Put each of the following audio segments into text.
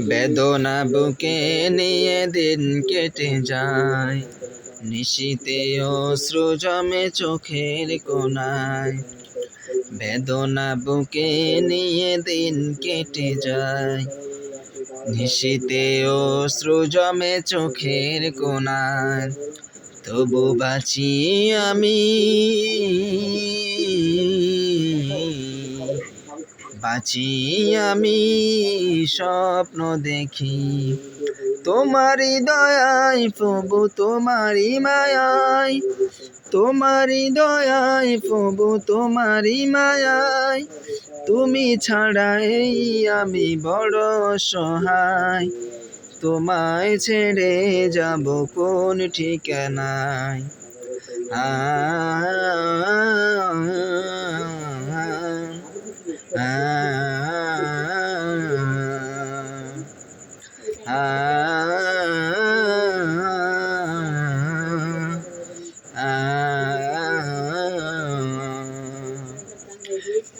বেদনা বুকে নিয়ে দিন কেটে যায়। নিশীতে অশ্রু জমে চোখের কোনায়। বেদনা বুকে নিয়ে দিন কেটে যায়। নিশীতে অশ্রু জমে চোখের কোনায়। তবু বাঁচি আমি। বাঁচি আমি, স্বপ্ন দেখি। তোমারই দয়ায়, প্রভু তোমারই মায়ায়। তোমারই দয়ায়, প্রভু তোমারই মায়ায়। তুমি ছাড়া এই আমি বড় সহায়। তোমায় ছেড়ে যাব কোন ঠিকানায়? আ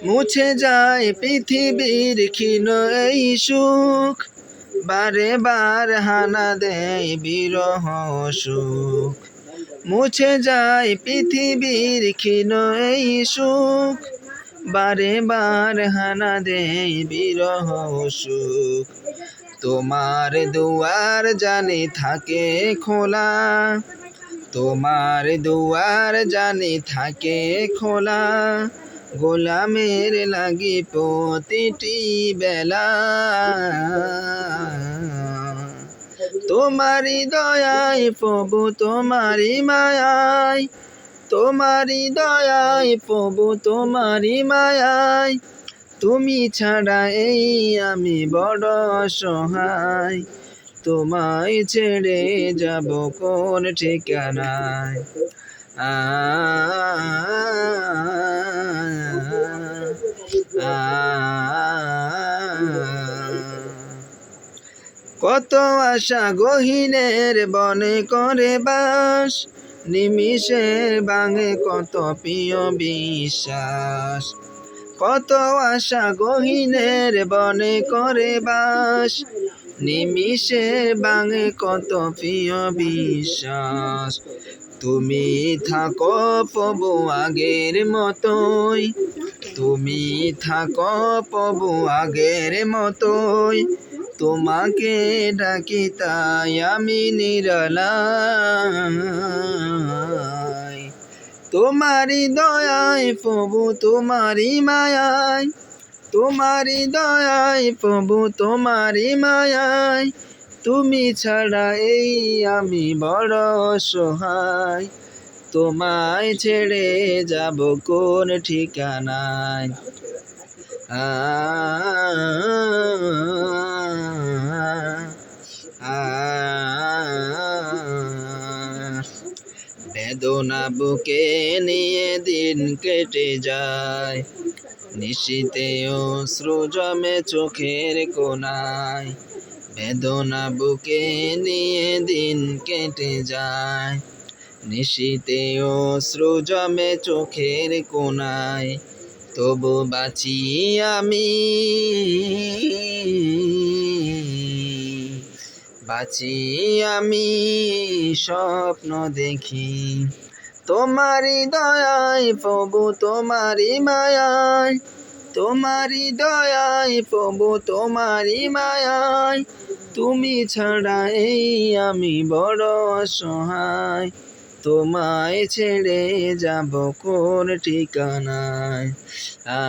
মুছে যায় পৃথিবীর ক্ষীণ এই সুখ, বারে বার হানা দেয় বিরহ সুখ। মুছে যায় পৃথিবীর ক্ষীণ এই সুখ, বারে বার হানা দেয় বিরহ সুখ। তোমার দুয়ার জানি থাকে খোলা তোমার দুয়ার জানি থাকে খোলা, গোলামের লাগি প্রতিটি বেলা। তোমারি দয়ায় প্রভু তোমারি মায়ায়। তোমারি দয়ায় প্রভু তোমারি মায়ায়। তুমি ছাড়া এই আমি বড় সহায় তোমায় ছেড়ে যাব কোন ঠিকানায় কত আশা গহিনের বনে করে বাস নিমিষে বাঙে কত প্রিয় বিশ্বাস কত আশা গহিনের বনে করে বাস নিমিষে বাঙে কত প্রিয় বিশ্বাস। তুমি থাকো পবু আগের মতোই। তুমি থাকো পবু আগের মতোই। তোমাকে ডাকি তাই আমি নিরলায় তোমারি দয়ায় প্রভু তোমারি মায়ায়। তোমারি দয়ায় প্রভু তোমারি মায়ায় তুমি ছাড়া এই আমি বড় সহায় তোমায় ছেড়ে যাব কোন ঠিকানায় আ বেদনা বুকে নিয়ে দিন কেটে যায় নিশীতে অশ্রু জমে চোখের কোনায় বেদনা বুকে নিয়ে দিন কেটে যায়। নিশীতে অশ্রু জমে চোখের কোনায় তবু বাঁচি আমি। বাঁচি আমি, স্বপ্ন দেখি। তোমারি দয়ায় প্রভু তোমারি মায়ায়। তোমারি দয়ায় প্রভু তোমারি মায়ায়। তুমি ছাড়া এই আমি বড় অসহায়। তোমায় ছেড়ে যাব কোন ঠিকানায়? আ